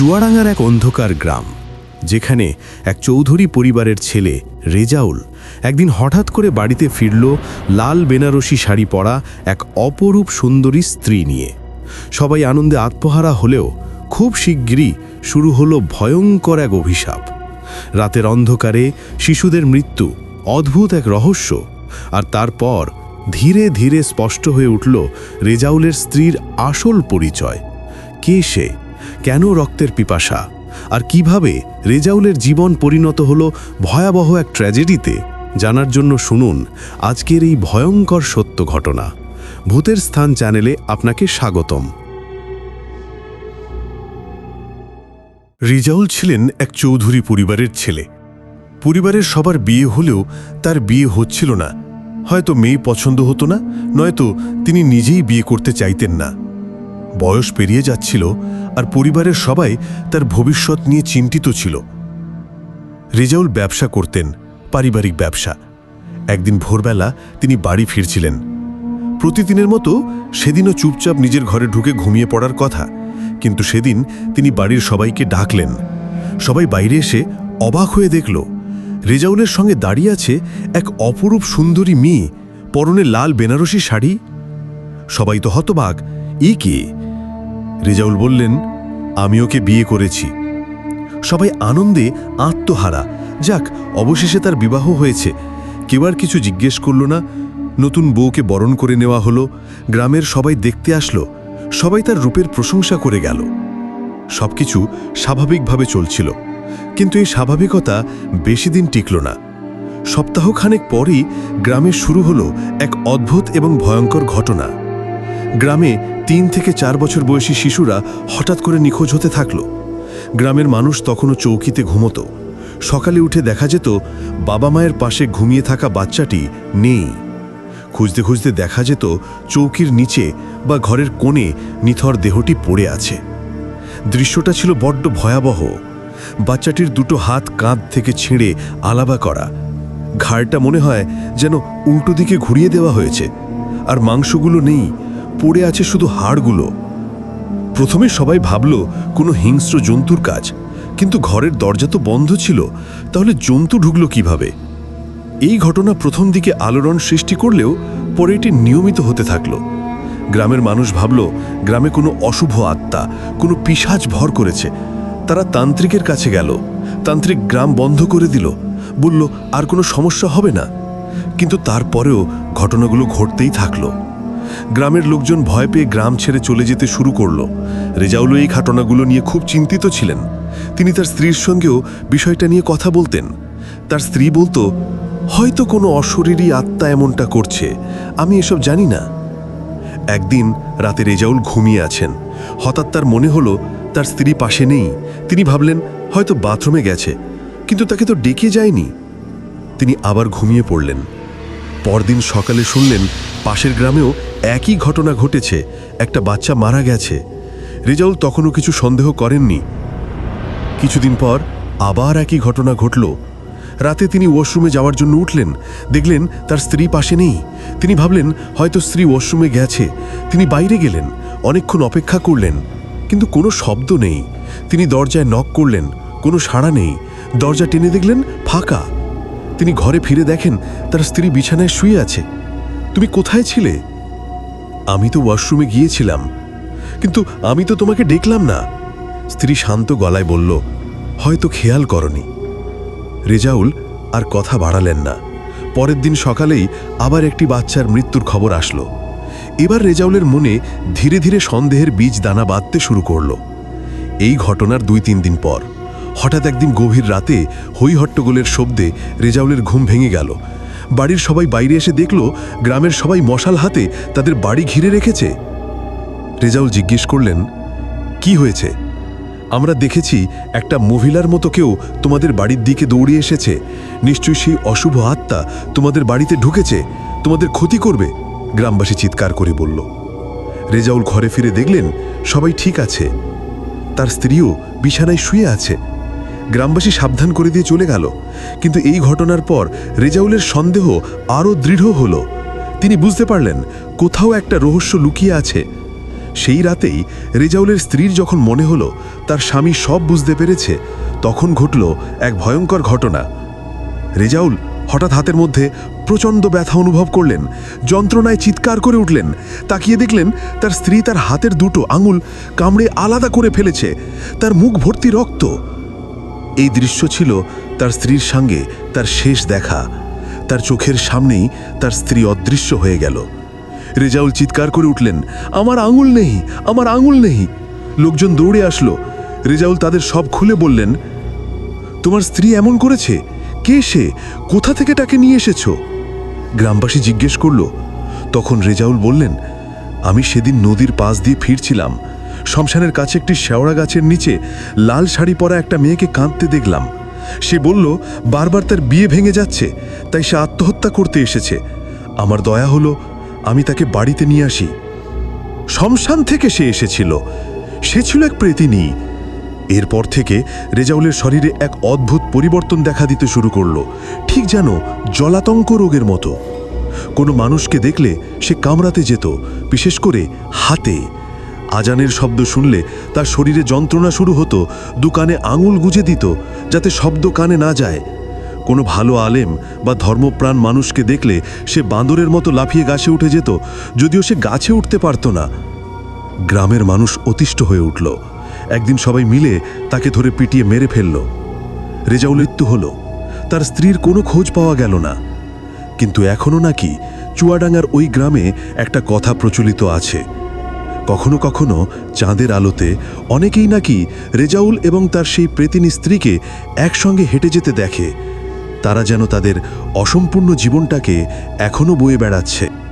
চুয়াডাঙ্গার এক অন্ধকার গ্রাম, যেখানে এক চৌধুরী পরিবারের ছেলে রেজাউল একদিন হঠাৎ করে বাড়িতে ফিরল লাল বেনারসি শাড়ি পরা এক অপরূপ সুন্দরী স্ত্রী নিয়ে। সবাই আনন্দে আত্মহারা হলেও খুব শিগগিরই শুরু হলো ভয়ঙ্কর এক অভিশাপ। রাতের অন্ধকারে শিশুদের মৃত্যু অদ্ভুত এক রহস্য, আর তারপর ধীরে ধীরে স্পষ্ট হয়ে উঠল রেজাউলের স্ত্রীর আসল পরিচয়, কে সে কেন রক্তের পিপাসা? আর কীভাবে রেজাউলের জীবন পরিণত হলো ভয়াবহ এক ট্র্যাজেডিতে? জানার জন্য শুনুন আজকের এই ভয়ঙ্কর সত্য ঘটনা। ভূতের স্থান চ্যানেলে আপনাকে স্বাগতম। রিজাউল ছিলেন এক চৌধুরী পরিবারের ছেলে। পরিবারের সবার বিয়ে হলেও তার বিয়ে হচ্ছিল না। হয়তো মেয়ে পছন্দ হতো না, নয়তো তিনি নিজেই বিয়ে করতে চাইতেন না। বয়স পেরিয়ে যাচ্ছিল আর পরিবারের সবাই তার ভবিষ্যৎ নিয়ে চিন্তিত ছিল। রেজাউল ব্যবসা করতেন, পারিবারিক ব্যবসা। একদিন ভোরবেলা তিনি বাড়ি ফিরছিলেন। প্রতিদিনের মতো সেদিনও চুপচাপ নিজের ঘরে ঢুকে ঘুমিয়ে পড়ার কথা, কিন্তু সেদিন তিনি বাড়ির সবাইকে ডাকলেন। সবাই বাইরে এসে অবাক হয়ে দেখল, রেজাউলের সঙ্গে দাঁড়িয়ে আছে এক অপরূপ সুন্দরী মেয়ে, পরনে লাল বেনারসি শাড়ি। সবাই তো হতবাক ই কে? রেজাউল বললেন, আমি ওকে বিয়ে করেছি। সবাই আনন্দে আত্মহারা। যাক, অবশেষে তার বিবাহ হয়েছে। কেউ আর কিছু জিজ্ঞেস করল না। নতুন বউকে বরণ করে নেওয়া হলো। গ্রামের সবাই দেখতে আসলো। সবাই তার রূপের প্রশংসা করে গেল। সবকিছু স্বাভাবিকভাবে চলছিল। কিন্তু এই স্বাভাবিকতা বেশি দিন টিকল না। সপ্তাহখানেক পরই গ্রামে শুরু হলো এক অদ্ভুত এবং ভয়ঙ্কর ঘটনা। গ্রামে তিন থেকে চার বছর বয়সী শিশুরা হঠাৎ করে নিখোঁজ হতে থাকল। গ্রামের মানুষ তখনও চৌকিতে ঘুমতো। সকালে উঠে দেখা যেত, বাবা মায়ের পাশে ঘুমিয়ে থাকা বাচ্চাটি নেই। খুঁজতে খুঁজতে দেখা যেত, চৌকির নিচে বা ঘরের কোণে নিথর দেহটি পড়ে আছে। দৃশ্যটা ছিল বড্ড ভয়াবহ। বাচ্চাটির দুটো হাত কাঁধ থেকে ছিঁড়ে আলাবা করা। ঘাড়টা মনে হয় যেন উল্টো দিকে ঘুরিয়ে দেওয়া হয়েছে। আর মাংসগুলো নেই। পড়ে আছে শুধু হাড়গুলো। প্রথমে সবাই ভাবল, কোনো হিংস্র জন্তুর কাজ। কিন্তু ঘরের দরজা তো বন্ধ ছিল, তাহলে জন্তু ঢুকলো কীভাবে? এই ঘটনা প্রথম দিকে আলোড়ন সৃষ্টি করলেও পরে এটি নিয়মিত হতে থাকল। গ্রামের মানুষ ভাবল, গ্রামে কোনো অশুভ আত্মা, কোনো পিসাজ ভর করেছে। তারা তান্ত্রিকের কাছে গেল, তান্ত্রিক গ্রাম বন্ধ করে দিল, বলল, আর কোনো সমস্যা হবে না। কিন্তু তারপরেও ঘটনাগুলো ঘটতেই থাকল। গ্রামের লোকজন ভয় পেয়ে গ্রাম ছেড়ে চলে যেতে শুরু করল। রেজাউলও এই ঘটনাগুলো নিয়ে খুব চিন্তিত ছিলেন। তিনি তার স্ত্রীর সঙ্গেও বিষয়টা নিয়ে কথা বলতেন। তার স্ত্রী বলতো, হয়তো কোনো অশরীরী আত্মা এমনটা করছে, আমি এসব জানি না। একদিন রাতে রেজাউল ঘুমিয়ে আছেন। হঠাৎ তার মনে হলো, তার স্ত্রী পাশে নেই। তিনি ভাবলেন, হয়তো বাথরুমে গেছে, কিন্তু তাকে তো ডেকে যায়নি। তিনি আবার ঘুমিয়ে পড়লেন। পরদিন সকালে শুনলেন, পাশের গ্রামেও একই ঘটনা ঘটেছে। একটা বাচ্চা মারা গেছে। রেজাউল তখনও কিছু সন্দেহ করেননি। কিছুদিন পর আবার একই ঘটনা ঘটল। রাতে তিনি ওয়াশরুমে যাওয়ার জন্য উঠলেন। দেখলেন তার স্ত্রী পাশে নেই। তিনি ভাবলেন, হয়তো স্ত্রী ওয়াশরুমে গেছে। তিনি বাইরে গেলেন। অনেকক্ষণ অপেক্ষা করলেন। কিন্তু কোনো শব্দ নেই। তিনি দরজায় নক করলেন। কোনো সাড়া নেই। দরজা টেনে দেখলেন ফাঁকা। তিনি ঘরে ফিরে দেখেন তার স্ত্রী বিছানায় শুয়ে আছে। তুমি কোথায় ছিলে? আমি তো ওয়াশরুমে গিয়েছিলাম। কিন্তু আমি তো তোমাকে দেখলাম না। স্ত্রী শান্ত গলায় বলল, হয়তো খেয়াল করনি। রেজাউল আর কথা বাড়ালেন না। পরের দিন সকালেই আবার একটি বাচ্চার মৃত্যুর খবর আসলো। এবার রেজাউলের মনে ধীরে ধীরে সন্দেহের বীজ দানা বাঁধতে শুরু করল। এই ঘটনার দুই তিন দিন পর। হঠাৎ একদিন গভীর রাতে হইহট্টগোলের শব্দে রেজাউলের ঘুম ভেঙে গেল। বাড়ির সবাই বাইরে এসে দেখল গ্রামের সবাই মশাল হাতে তাদের বাড়ি ঘিরে রেখেছে। রেজাউল জিজ্ঞেস করলেন, কি হয়েছে? আমরা দেখেছি একটা মহিলার মতো কেউ তোমাদের বাড়ির দিকে দৌড়ে এসেছে। নিশ্চয়ই সেই অশুভ আত্মা তোমাদের বাড়িতে ঢুকেছে। তোমাদের ক্ষতি করবে, গ্রামবাসী চিৎকার করে বলল। রেজাউল ঘরে ফিরে দেখলেন, সবাই ঠিক আছে। তার স্ত্রীও বিছানায় শুয়ে আছে। গ্রামবাসী সাবধান করে দিয়ে চলে গেল। কিন্তু এই ঘটনার পর রেজাউলের সন্দেহ আরও দৃঢ় হল। তিনি বুঝতে পারলেন কোথাও একটা রহস্য লুকিয়ে আছে। সেই রাতেই রেজাউলের স্ত্রীর যখন মনে হলো তার স্বামী সব বুঝতে পেরেছে, তখন ঘটল এক ভয়ঙ্কর ঘটনা। রেজাউল হঠাৎ হাতের মধ্যে প্রচণ্ড ব্যথা অনুভব করলেন, যন্ত্রণায় চিৎকার করে উঠলেন, তাকিয়ে দেখলেন তার স্ত্রী তার হাতের দুটো আঙুল কামড়ে আলাদা করে ফেলেছে, তার মুখ ভর্তি রক্ত। এই দৃশ্য ছিল তার স্ত্রীর সঙ্গে তার শেষ দেখা। তার চোখের সামনেই তার স্ত্রী অদৃশ্য হয়ে গেল। রেজাউল চিৎকার করে উঠলেন, আমার আঙুল নেই, আমার আঙুল নেই। লোকজন দৌড়ে আসলো। রেজাউল তাদের সব খুলে বললেন, তোমার স্ত্রী এমন করেছে? কে সে? কোথা থেকে তাকে নিয়ে এসেছ? গ্রামবাসী জিজ্ঞেস করল। তখন রেজাউল বললেন, আমি সেদিন নদীর পাশ দিয়ে ফিরছিলাম। শ্মশানের কাছে একটি শেওড়া গাছের নিচে লাল শাড়ি পরা একটা মেয়েকে কাঁদতে দেখলাম। সে বলল, বারবার তার বিয়ে ভেঙে যাচ্ছে, তাই সে আত্মহত্যা করতে এসেছে। আমার দয়া হলো, আমি তাকে বাড়িতে নিয়ে আসি। শমশান থেকে সে এসেছিল। সে ছিল এক প্রেতিনী। এরপর থেকে রেজাউলের শরীরে এক অদ্ভুত পরিবর্তন দেখা দিতে শুরু করল, ঠিক যেন জলাতঙ্ক রোগের মতো। কোনো মানুষকে দেখলে সে কামড়াতে যেত, বিশেষ করে হাতে। আজানের শব্দ শুনলে তার শরীরে যন্ত্রণা শুরু হতো, দোকানে আঙুল গুজে দিত, যাতে শব্দ কানে না যায়। কোনো ভালো আলেম বা ধর্মপ্রাণ মানুষকে দেখলে সে বাঁদরের মতো লাফিয়ে গাছে উঠে যেত, যদিও সে গাছে উঠতে পারত না। গ্রামের মানুষ অতিষ্ঠ হয়ে উঠল। একদিন সবাই মিলে তাকে ধরে পিটিয়ে মেরে ফেলল। রেজাউল হলো। তার স্ত্রীর কোনো খোঁজ পাওয়া গেল না। কিন্তু এখনও নাকি চুয়াডাঙ্গার ওই গ্রামে একটা কথা প্রচলিত আছে। কখনো কখনো চাঁদের আলোতে অনেকেই নাকি রেজাউল এবং তার সেই প্রেতিনী স্ত্রীকে একসঙ্গে হেঁটে যেতে দেখে। তারা যেন তাদের অসম্পূর্ণ জীবনটাকে এখনও বয়ে বেড়াচ্ছে।